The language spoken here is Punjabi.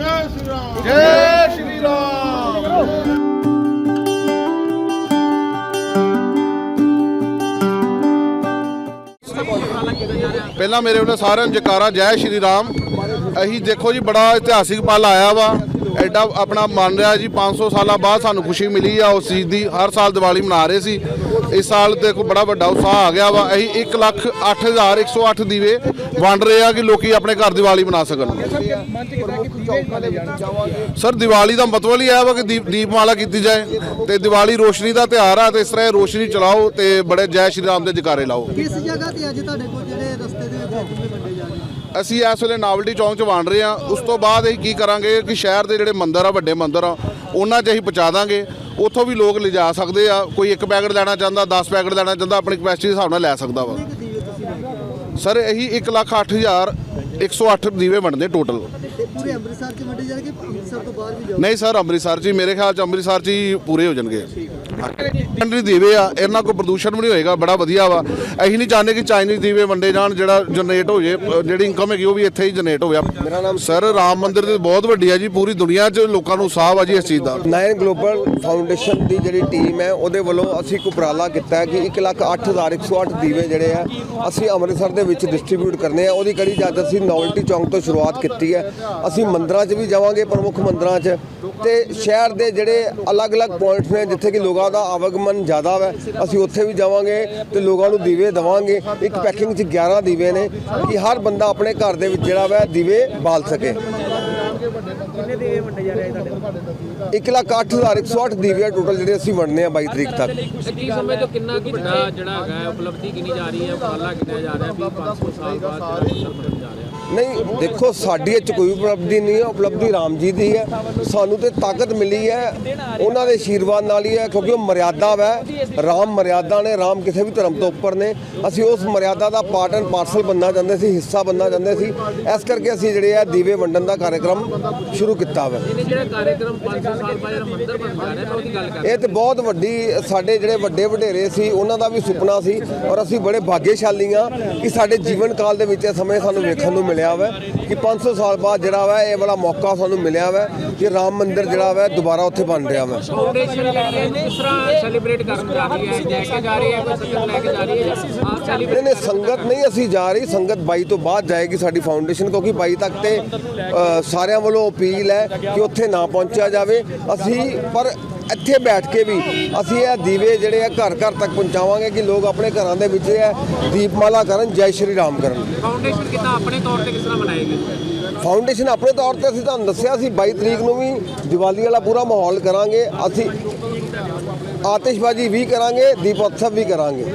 ਜੈ ਸ਼੍ਰੀ ਰਾਮ ਜੈ ਸ਼੍ਰੀ ਰਾਮ ਪਹਿਲਾਂ ਮੇਰੇ ਵੱਲੋਂ ਸਾਰਿਆਂ ਨੂੰ ਜਕਾਰਾ, ਜੈ ਸ਼੍ਰੀ ਰਾਮ। ਅਸੀਂ ਦੇਖੋ ਜੀ, ਬੜਾ ਇਤਿਹਾਸਿਕ ਪਲ ਆਇਆ ਵਾ। ਐਡਾ ਆਪਣਾ ਮੰਨ ਰਿਹਾ ਜੀ 500 ਸਾਲਾਂ ਬਾਅਦ ਸਾਨੂੰ ਖੁਸ਼ੀ ਮਿਲੀ ਆ ਉਸ ਚੀਜ਼ ਦੀ ਹਰ ਸਾਲ ਦੀਵਾਲੀ ਮਨਾ ਰਹੇ ਸੀ। ਇਸ ਸਾਲ ਦੇਖੋ ਬੜਾ ਵੱਡਾ ਉਤਸ਼ਾਹ ਆ ਗਿਆ ਵਾ ਅਸੀਂ 1 ਲੱਖ 8108 ਦੀਵੇ ਵੰਡ ਰਹੇ ਆ ਕਿ ਲੋਕੀ ਆਪਣੇ ਘਰ ਦੀਵਾਲੀ ਮਨਾ ਸਕਣ। ਸਰ ਦੀਵਾਲੀ ਦਾ ਮਤਲਬ ਹੀ ਇਹ ਵਾ ਕਿ ਦੀਪ ਦੀਪਮਾਲਾ ਕੀਤੀ ਜਾਏ ਤੇ ਦੀਵਾਲੀ ਰੋਸ਼ਨੀ ਦਾ ਤਿਉਹਾਰ ਆ ਤੇ ਇਸ ਤਰ੍ਹਾਂ ਰੋਸ਼ਨੀ ਚਲਾਓ ਤੇ ਬੜੇ ਜੈ ਸ਼੍ਰੀ ਰਾਮ ਦੇ ਜਕਾਰੇ ਲਾਓ। ਕਿਸ ਜਗ੍ਹਾ ਤੇ ਅੱਜ ਤੁਹਾਡੇ ਕੋਲ ਜਿਹੜੇ ਰਸਤੇ ਦੇ ਵਿੱਚ ਦੀਵੇ ਵੰਡੇ ਜਾ ਰਹੇ ਨੇ? ਅਸੀਂ ਇਸ ਵੇਲੇ ਨਾਵਲਟੀ ਚੌਂਕ 'ਚ ਵੰਡ ਰਹੇ ਆ ਉਸ ਤੋਂ ਬਾਅਦ ਅਸੀਂ ਕੀ ਕਰਾਂਗੇ ਕਿ ਸ਼ਹਿਰ ਦੇ ਜਿਹੜੇ ਮੰਦਰ ਆ, ਵੱਡੇ ਮੰਦਰ ਆ, ਉਹਨਾਂ 'ਚ ਅਸੀਂ ਪਹੁੰਚਾ ਦਾਂਗੇ। ਉੱਥੋਂ ਵੀ ਲੋਕ ਲਿਜਾ ਸਕਦੇ ਆ। ਕੋਈ ਇੱਕ ਪੈਕਟ ਲੈਣਾ ਚਾਹੁੰਦਾ 10 ਪੈਕਟ ਲੈਣਾ ਚਾਹੁੰਦਾ, ਆਪਣੀ ਕਪੈਸਿਟੀ ਦੇ ਹਿਸਾਬ ਨਾਲ ਲੈ ਸਕਦਾ ਵਾ। ਸਰ, ਇਹੀ 1 ਲੱਖ 8000 108 ਦੀਵੇ ਵੰਡਦੇ ਟੋਟਲ ਤੇ ਪੂਰੇ ਅੰਮ੍ਰਿਤਸਰ ਚ ਵੰਡੇ ਜਾਣਗੇ ਅੰਮ੍ਰਿਤਸਰ ਤੋਂ ਬਾਹਰ ਵੀ ਜਾਓ? ਨਹੀਂ ਸਰ ਅੰਮ੍ਰਿਤਸਰ 'ਚ ਹੀ ਮੇਰੇ ਖਿਆਲ 'ਚ ਅੰਮ੍ਰਿਤਸਰ 'ਚ ਹੀ ਪੂਰੇ ਹੋ ਜਾਣਗੇ। ਕੰਟਰੀ ਦੀਵੇ ਆ ਇਹਨਾਂ ਕੋਈ ਪ੍ਰਦੂਸ਼ਣ ਵੀ ਨਹੀਂ ਹੋਏਗਾ ਬੜਾ ਵਧੀਆ ਵਾ। ਅਸੀਂ ਨਹੀਂ ਚਾਹੁੰਦੇ ਕਿ ਚਾਈਨੀਜ਼ ਦੀਵੇ ਵੰਡੇ ਜਾਣ ਜਿਹੜਾ ਜਨਰੇਟ ਹੋ ਜੇ ਅ, ਜਿਹੜੀ ਇਨਕਮ ਹੈਗੀ ਉਹ ਵੀ ਇੱਥੇ ਹੀ ਜਨਰੇਟ ਹੋਵੇ। ਮੇਰਾ ਨਾਮ ਸਰ ਰਾਮ ਮੰਦਿਰ ਤੇ ਬਹੁਤ ਵੱਡੀ ਹੈ ਜੀ ਪੂਰੀ ਦੁਨੀਆ 'ਚ ਲੋਕਾਂ ਨੂੰ ਉਤਸ਼ਾਹ ਵਾ ਜੀ ਇਸ ਚੀਜ਼ ਦਾ। ਨਾਇਨ ਗਲੋਬਲ ਫਾਊਂਡੇਸ਼ਨ ਦੀ ਜਿਹੜੀ ਟੀਮ ਹੈ ਉਹਦੇ ਵੱਲੋਂ ਅਸੀਂ ਇੱਕ ਉਪਰਾਲਾ ਕੀਤਾ ਹੈ ਕਿ 108108 ਦੀਵੇ ਜਿਹੜੇ ਆ ਅਸੀਂ ਅੰਮ੍ਰਿਤਸਰ ਦੇ ਵਿੱਚ ਡਿਸਟ੍ਰੀਬਿਊਟ ਕਰਨੇ ਆ। ਉਹਦੀ ਕੜੀ ਜਦ ਅਸੀਂ ਨੋਵਲਟੀ ਚੌਂਕ ਤੋਂ ਸ਼ੁਰੂਆਤ ਕੀਤੀ ਹੈ। ਅਸੀਂ ਮੰਦਰਾਂ 'ਚ ਵੀ ਜਾਵਾਂਗੇ ਪ੍ਰਮੁੱਖ ਮੰਦਰਾਂ 'ਚ। ਤੇ ਸ਼ਹਿਰ ਦੇ ਜਿਹੜੇ ਅਲੱਗ-ਅਲੱਗ ਪੁਆਇੰਟਸ ਨੇ ਜਿੱਥੇ ਕਿ ਲੋਕਾਂ ਦਾ ਆਵਾਗਮਨ ਜ਼ਿਆਦਾ ਹੈ ਅਸੀਂ ਉੱਥੇ ਵੀ ਜਾਵਾਂਗੇ ਤੇ ਲੋਕਾਂ ਨੂੰ ਦੀਵੇ ਦਵਾਂਗੇ। ਇੱਕ ਪੈਕਿੰਗ 'ਚ 11 ਦੀਵੇ ਨੇ ਕਿ ਹਰ ਬੰਦਾ ਆਪਣੇ ਘਰ ਦੇ ਵਿੱਚ ਜਿਹੜਾ ਵਾ ਦੀਵੇ ਬਾਲ ਸਕੇ। ਇੱਕ ਲੱਖ ਅੱਠ ਹਜ਼ਾਰ ਇੱਕ ਸੌ ਅੱਠ ਦੀਵੇ ਟੋਟਲ ਜਿਹੜੇ ਅਸੀਂ ਵੰਡਨੇ ਆ 22 ਤਰੀਕ ਤੱਕ। ਕੀ ਸਮੇਂ ਤੋਂ ਕਿੰਨਾ ਕੁ ਵੱਡਾ ਜਿਹੜਾ ਹੈਗਾ ਹੈ, ਉਪਲਬਧੀ ਕਿੰਨੀ ਜਾ ਰਹੀ ਹੈ ਉਪਰਾਲਾ ਕਿੰਨਾ ਜਾ ਰਿਹਾ ਵੀ 500 ਸਾਲ ਬਾਅਦ ਜਿਹੜਾ ਉੱਤਰ ਬਣਨ ਜਾ ਰਿਹਾ? ਨਹੀਂ ਦੇਖੋ ਸਾਡੀ ਇਹ 'ਚ ਕੋਈ ਉਪਲਬਧੀ ਨਹੀਂ ਹੈ ਉਪਲਬਧੀ ਰਾਮ ਜੀ ਦੀ ਹੈ। ਸਾਨੂੰ ਤੇ ਤਾਕਤ ਮਿਲੀ ਹੈ ਉਹਨਾਂ ਦੇ ਆਸ਼ੀਰਵਾਦ ਨਾਲ ਹੀ ਹੈ ਕਿਉਂਕਿ ਉਹ ਮਰਿਆਦਾ ਵੈ। ਰਾਮ ਮਰਿਆਦਾ ਨੇ ਰਾਮ ਕਿਸੇ ਵੀ ਧਰਮ ਤੋਂ ਉੱਪਰ ਨੇ। ਅਸੀਂ ਉਸ ਮਰਿਆਦਾ ਦਾ ਪਾਰਟ ਐਂਡ ਪਾਰਸਲ ਬੰਨਣਾ ਚਾਹੁੰਦੇ ਸੀ ਹਿੱਸਾ ਬੰਨਣਾ ਚਾਹੁੰਦੇ ਸੀ। ਇਸ ਕਰਕੇ ਅਸੀਂ ਜਿਹੜੇ ਆ ਦੀਵੇ ਵੰਡਣ ਦਾ ਕਾਰਜਕ੍ਰਮ ਸ਼ੁਰੂ ਕੀਤਾ ਵਾ। ਇਹਨੇ ਜਿਹੜਾ ਕਾਰਜਕ੍ਰਮ 500 ਸਾਲ ਬਾਅਦ ਜਿਹੜਾ ਮੰਦਿਰ ਬਣ ਜਾ ਰਿਹਾ ਮੈਂ ਉਹਦੀ ਗੱਲ ਕਰ ਇਹ ਤੇ ਬਹੁਤ ਵੱਡੀ ਸਾਡੇ ਜਿਹੜੇ ਵੱਡੇ ਵਡੇਰੇ ਸੀ ਉਹਨਾਂ ਦਾ ਵੀ ਸੁਪਨਾ ਸੀ। ਔਰ ਅਸੀਂ ਬੜੇ ਭਾਗਿਆਸ਼ਾਲੀ ਹਾਂ ਕਿ ਸਾਡੇ ਜੀਵਨ ਕਾਲ ਦੇ ਵਿੱਚ ਇਹ ਸਮੇਂ ਸਾਨੂੰ ਵੇਖਣ ਨੂੰ ਮਿਲਿਆ ਵਾ ਕਿ 500 ਸਾਲ ਬਾਅਦ ਜਿਹੜਾ ਵਾ ਇਹ ਵਾਲਾ ਮੌਕਾ ਸਾਨੂੰ ਮਿਲਿਆ ਵਾ ਕਿ ਰਾਮ ਮੰਦਿਰ ਜਿਹੜਾ ਵਾ ਦੁਬਾਰਾ ਉੱਥੇ ਬਣ ਰਿਹਾ ਵਾ। ਫਾਊਂਡੇਸ਼ਨ ਜਿਹੜੀ ਹੈ ਕਿਸ ਤਰ੍ਹਾਂ ਸੈਲੀਬ੍ਰੇਟ ਕਰਨ ਜਾ ਰਹੀ ਹੈ ਲੈ ਕੇ ਜਾ ਰਹੀ ਹੈ ਕੋਈ ਸੰਗਤ ਲੈ ਕੇ ਜਾ ਰਹੀ ਹੈ? ਜਾਂ ਆਪ ਸੈਲੀਬ੍ਰੇਟ ਨਹੀਂ ਨਹੀਂ ਸੰਗਤ ਨਹੀਂ ਅਸੀਂ ਜਾ ਰਹੀ ਸੰਗਤ 22 ਤੋਂ ਬਾਅਦ ਜਾਏਗੀ ਸਾਡੀ ਫਾਊਂਡੇਸ਼ਨ ਕਿਉਂਕਿ 22 ਤੱਕ ਤੇ ਸਾਰਿਆਂ ਵੱਲੋਂ ਅਪੀਲ ਹੈ ਕਿ ਉੱਥੇ ਨਾ ਪਹੁੰਚਿਆ ਜਾਵੇ। ਅਸੀਂ ਪਰ ਇੱਥੇ ਬੈਠ ਕੇ ਵੀ ਅਸੀਂ ਇਹ ਦੀਵੇ ਜਿਹੜੇ ਆ ਘਰ ਘਰ ਤੱਕ ਪਹੁੰਚਾਵਾਂਗੇ ਕਿ ਲੋਕ ਆਪਣੇ ਘਰਾਂ ਦੇ ਵਿੱਚ ਇਹ ਦੀਪਮਾਲਾ ਕਰਨ ਜੈ ਸ਼੍ਰੀ ਰਾਮ ਕਰਨ। ਫਾਊਂਡੇਸ਼ਨ ਕਿਤਾ ਆਪਣੇ ਤੌਰ ਤੇ ਕਿਸ ਤਰ੍ਹਾਂ ਬਣਾਏਗੀ ਫਾਊਂਡੇਸ਼ਨ ਆਪਣੇ ਤੌਰ ਤੇ ਅਸੀਂ ਤੁਹਾਨੂੰ ਦੱਸਿਆ ਸੀ 22 ਤਰੀਕ ਨੂੰ ਵੀ ਦੀਵਾਲੀ ਵਾਲਾ ਪੂਰਾ ਮਾਹੌਲ ਕਰਾਂਗੇ ਅਸੀਂ ਆਤਿਸ਼ਬਾਜ਼ੀ ਵੀ ਕਰਾਂਗੇ ਦੀਪੋਤਸਵ ਵੀ ਕਰਾਂਗੇ।